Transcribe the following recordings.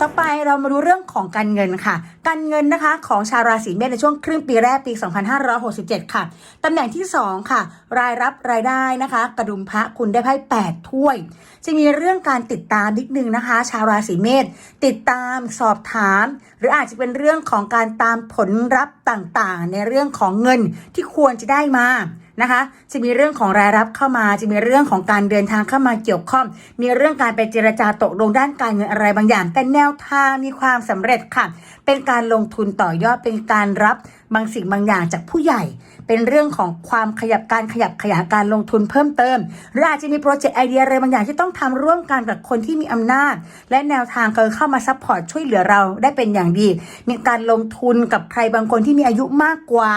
ต่อไปเรามาดูเรื่องของการเงินค่ะ การเงินนะคะของชาวราศีเมษในช่วงครึ่งปีแรกปี 2567 ค่ะ ตำแหน่งที่ 2 ค่ะ รายรับรายได้นะคะ กระดุมพระคุณได้ไพ่8ถ้วย จะมีเรื่องการติดตามนิดนึงนะคะ ชาวราศีเมษติดตามสอบถาม หรืออาจจะเป็นเรื่องของการตามผลรับต่างๆ ในเรื่องของเงินที่ควรจะได้มา นะคะ จะมีเรื่องของรายรับเข้ามา จะมีเรื่องของการเดินทางเข้ามาเกี่ยวข้อง มีเรื่องการไปเจรจาตกลงด้านการเงินอะไรบางอย่าง แต่แนวทางมีความสำเร็จค่ะ เป็นการลงทุนต่อยอด เป็นการรับ บางสิ่งบางอย่างจากผู้ใหญ่ เป็นเรื่องของความขยับการขยับขยายการลงทุนเพิ่มเติม หรืออาจจะมีโปรเจกต์ไอเดียอะไรบางอย่างที่ต้องทำร่วมกันกับคนที่มีอำนาจ และแนวทางการเข้ามาซัพพอร์ตช่วยเหลือเราได้เป็นอย่างดี มีการลงทุนกับใครบางคนที่มีอายุมากกว่า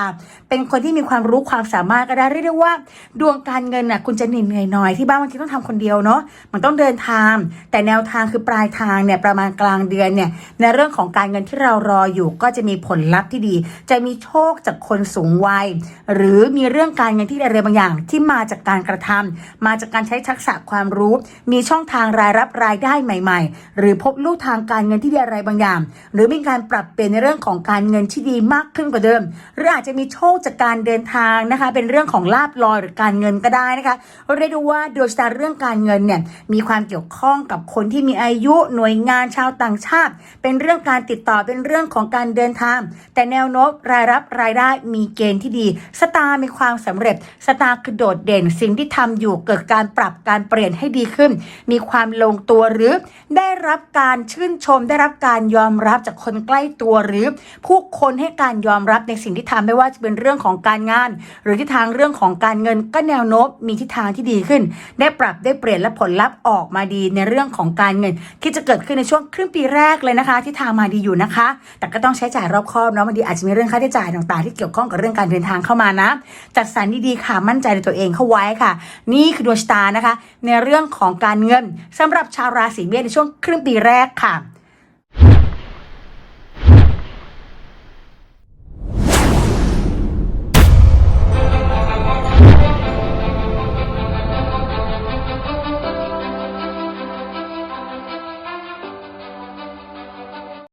เป็นคนที่มีความรู้ความสามารถก็ได้เรียกได้ว่า ดวงการเงินน่ะคุณจะเหนื่อยหน่อยที่บ้านบางทีต้องทำคนเดียวเนาะมันต้องเดินทาง แต่แนวทางคือปลายทางเนี่ยประมาณกลางเดือนเนี่ยในเรื่องของการเงินที่เรารออยู่ก็จะมีผลลัพธ์ที่ดี จะมีโชชคจากคนสูงวัย หรือมีเรื่องการเงินที่อะไรบางอย่างที่มาจากการกระทำมาจากการใช้ทักษะความรู้ มีช่องทางรายรับรายได้ใหม่ ๆ หรือพบลู่ทางการเงินที่ดีอะไรบางอย่าง หรือมีการปรับเปลี่ยนในเรื่องของการเงินที่ดีมากขึ้นกว่าเดิม หรืออาจจะมีโชคจากการเดินทางนะคะ เป็นเรื่องของลาบลอยหรือการเงินก็ได้นะคะเรียกได้ว่าดวงชะตาเรื่องการเงินเนี่ยมีความเกี่ยวข้องกับคนที่มีอายุหน่วยงานชาวต่างชาติ เป็นเรื่องการติดต่อเป็นเรื่องของการเดินทาง แต่แนวโน้มรายรับรายได้มีเกณฑ์ที่ดีสตาร์มีความสำเร็จสตาร์คือโดดเด่นสิ่งที่ทำอยู่เกิดการปรับการเปลี่ยนให้ดีขึ้น มีความลงตัวหรือได้รับการชื่นชม ได้รับการยอมรับจากคนใกล้ตัวหรือ ผู้คนให้การยอมรับในสิ่งที่ทำไม่ว่าจะเป็นเรื่องของการงาน หรือทิศทางเรื่องของการเงินก็แนวโน้มมีทิศทางที่ดีขึ้น ได้ปรับได้เปลี่ยนและผลลัพธ์ออกมาดีในเรื่องของการเงิน ที่จะเกิดขึ้นในช่วงครึ่งปีแรกเลยนะคะที่ทางมาดีอยู่นะคะ แต่ก็ต้องใช้จ่ายรอบคอบเนาะบางทีอาจจะมีเรื่องค่าใช้จ่ายต่างๆ ที่เกี่ยวข้องกับเรื่องการเดินทางเข้ามานะ จัดสรรดีๆค่ะมั่นใจในตัวเองเข้าไว้ค่ะ นี่คือดวงชะตานะคะ ในเรื่องของการเงินสำหรับชาวราศีเมษในช่วงครึ่งปีแรกค่ะ